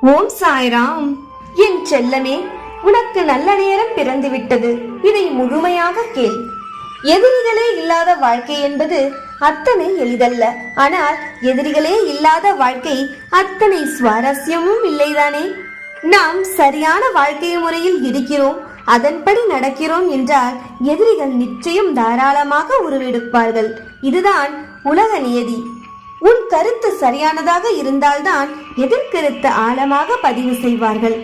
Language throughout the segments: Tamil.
ஓம் சாய்ராம். என் செல்லமே உனக்கு நல்ல நேரம் பிறந்து விட்டது இதை முழுமையாக கேள். எதிரிகளே இல்லாத வாழ்க்கை என்பது அத்தனை எளிதல்ல. ஆனால் எதிரிகளே இல்லாத வாழ்க்கை அத்தனை சுவாரஸ்யமும் இல்லைதானே? நாம் சரியான வாழ்க்கை முறையில் இருக்கிறோம். அதன்படி நடக்கிறோம் என்றால் எதிரிகள் நிச்சயம் தாராளமாக உருவெடுப்பார்கள். இதுதான் உலக நியதி. உன் கருத்து சரியானதாக இருந்தால்தான் எதிர்கருத்து ஆழமாக பதிவு செய்வார்கள்.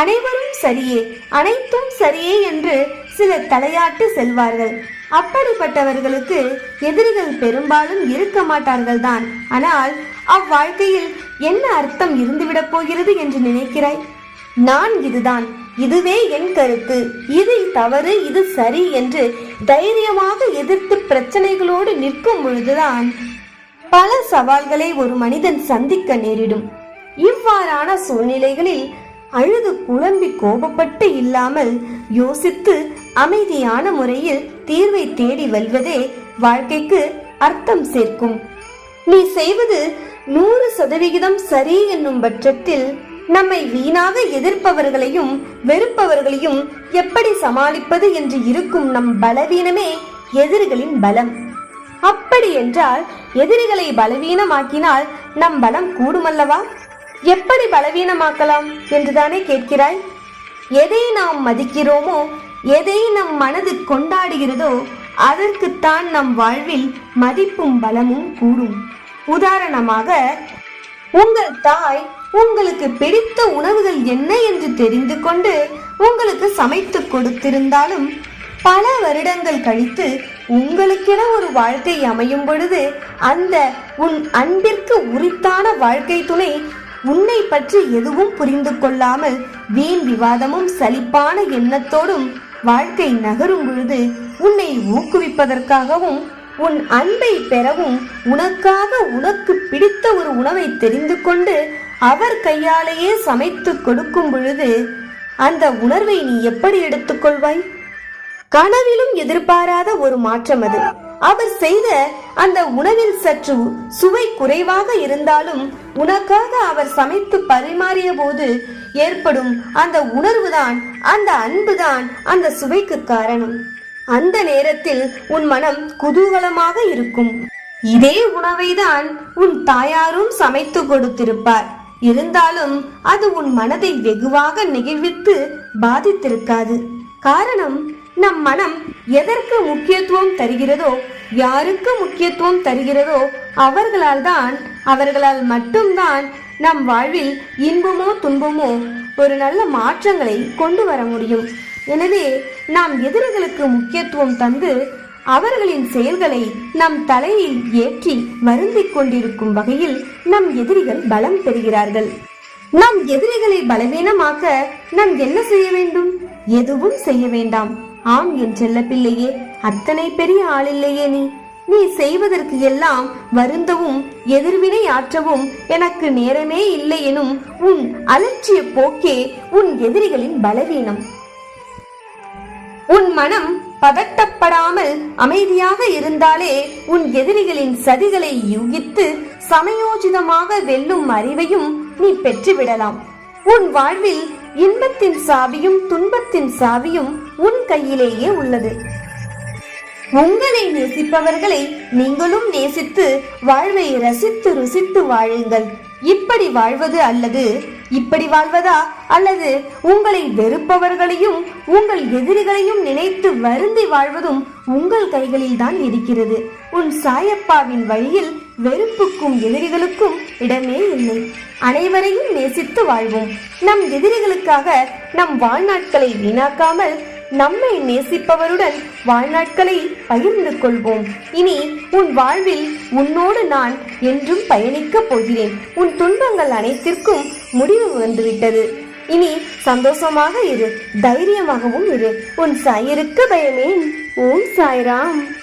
அனைவரும் சரியே அனைத்தும் சரியே என்று சிலர் தலையாட்டு செல்வார்கள். அப்படிப்பட்டவர்களுக்கு எதிரிகள் பெரும்பாலும் இருக்க மாட்டார்கள் தான் ஆனால் அவ்வாழ்க்கையில் என்ன அர்த்தம் இருந்துவிடப் போகிறது என்று நினைக்கிறாய்? நான் இதுதான் இதுவே என் கருத்து இது தவறு இது சரி என்று தைரியமாக எதிர்த்து பிரச்சனைகளோடு நிற்கும் பொழுதுதான் பல சவால்களை ஒரு மனிதன் சந்திக்க நேரிடும். இவ்வாறான சூழ்நிலைகளில் அழுது குழம்பி கோபப்பட்டு இல்லாமல் யோசித்து அமைதியான முறையில் தீர்வை தேடி வெல்வதே வாழ்க்கைக்கு அர்த்தம் சேர்க்கும். நீ செய்வது நூறு சதவிகிதம் சரி என்னும் பட்சத்தில் நம்மை வீணாக எதிர்ப்பவர்களையும் வெறுப்பவர்களையும் எப்படி சமாளிப்பது என்று இருக்கும் நம் பலவீனமே எதிரிகளின் பலம். அப்படி என்றால் எதிரிகளை பலவீனமாக்கினால் நம் பலம் கூடுமல்லவா? எப்படி பலவீனமாக்கலாம் என்றுதானே கேட்கிறாய்? எதை நாம் மதிக்கிறோமோ எதை நம் மனது கொண்டாடுகிறதோ அதற்குத்தான் நம் வாழ்வில் மதிப்பும் பலமும் கூடும். உதாரணமாக உங்கள் தாய் உங்களுக்கு பிடித்த உணவுகள் என்ன என்று தெரிந்து கொண்டு உங்களுக்கு சமைத்து கொடுத்திருந்தாலும் பல வருடங்கள் கழித்து உங்களுக்கென ஒரு வாழ்க்கை அமையும் பொழுது அந்த உன் அன்பிற்கு உரித்தான வாழ்க்கை துணை உன்னை பற்றி எதுவும் புரிந்து கொள்ளாமல் வீண் விவாதமும் சலிப்பான எண்ணத்தோடும் வாழ்க்கை நகரும் பொழுது உன்னை ஊக்குவிப்பதற்காகவும் உன் அன்பை பெறவும் உனக்காக உனக்கு பிடித்த ஒரு உணவை தெரிந்து கொண்டு அவர் கையாலேயே சமைத்து கொடுக்கும் பொழுது அந்த உணர்வை நீ எப்படி எடுத்துக்கொள்வாய்? கனவிலும் எதிர்பாராத ஒரு மாற்றம் அது. அவர் செய்த அந்த உணவில் சற்று சுவை குறைவாக இருந்தாலும் உனக்காக அவர் சமைத்து பரிமாறிய போது ஏற்படும் அந்த உணர்வுதான் அந்த அன்புதான் அந்த சுவைக்கு காரணம். அந்த நேரத்தில் உன் மனம் குதூகலமாக இருக்கும். இதே உணவைதான் உன் தாயாரும் சமைத்து கொடுத்திருப்பார். இருந்தாலும் அது உன் மனதை வெகுவாக நெகிழ்வித்து பாதித்திருக்காது. காரணம் நம் மனம் எதற்கு முக்கியத்துவம் தருகிறதோ யாருக்கு முக்கியத்துவம் தருகிறதோ அவர்களால் தான் அவர்களால் மட்டும்தான் நம் வாழ்வில் இன்பமோ துன்பமோ ஒரு நல்ல மாற்றங்களை கொண்டு வர முடியும். எனவே நாம் எதிரிகளுக்கு முக்கியத்துவம் தந்து அவர்களின் செயல்களை நம் தலையில் ஏற்றி வருந்திக் கொண்டிருக்கும் வகையில் நம் எதிரிகள் பலம் பெறுகிறார்கள். நம் எதிரிகளை பலவீனமாக்க நாம் என்ன செய்ய வேண்டும்? எதுவும் செய்ய வேண்டாம். ஆம் என் செல்ல பிள்ளையே அத்தனை பெரிய ஆளில்லையே நீ. நீ செய்வதற்கு எல்லாம் வருந்தவும் எதிர்வினை ஆற்றவும் எனக்கு நேரமே இல்லை எனும் உன் அலட்சிய போக்கே உன் எதிரிகளின் பலவீனம். உன் மனம் பதட்டப்படாமல் அமைதியாக இருந்தாலே உன் எதிரிகளின் சதிகளை யூகித்து சமயோஜிதமாக வெல்லும் அறிவையும் நீ பெற்றுவிடலாம். உன் வாழ்வில் இன்பத்தின் சாவியும் துன்பத்தின் சாவியும் உன் கையிலேயே உள்ளது. உங்களை நேசிப்பவர்களை நீங்களும் நேசித்து வாழ்வை ரசித்து ருசித்து வாழுங்கள். இப்படி வாழ்வது அல்லது இப்படி வாழ்வதா? அல்லது உங்களை வெறுப்பவர்களையும் உங்கள் எதிரிகளையும் நினைத்து வருந்தி வாழ்வதும் உங்கள் கைகளில் தான் இருக்கிறது. உன் சாயப்பாவின் வழியில் வெறுப்புக்கும் எதிரிகளுக்கும் இடமே இல்லை. அனைவரையும் நேசித்து வாழ்வோம். நம் எதிரிகளுக்காக நம் வாழ்நாட்களை வீணாக்காமல் நம்மை நேசிப்பவருடன் வாழ்நாட்களை பகிர்ந்து கொள்வோம். இனி உன் வாழ்வில் உன்னோடு நான் என்றும் பயணிக்கப் போகிறேன். உன் துன்பங்கள் அனைத்திற்கும் முடிவு வந்துவிட்டது. இனி சந்தோஷமாக இரு தைரியமாகவும் இரு. உன் சாயருக்கு பயமேன். ஓம் சாய்ராம்.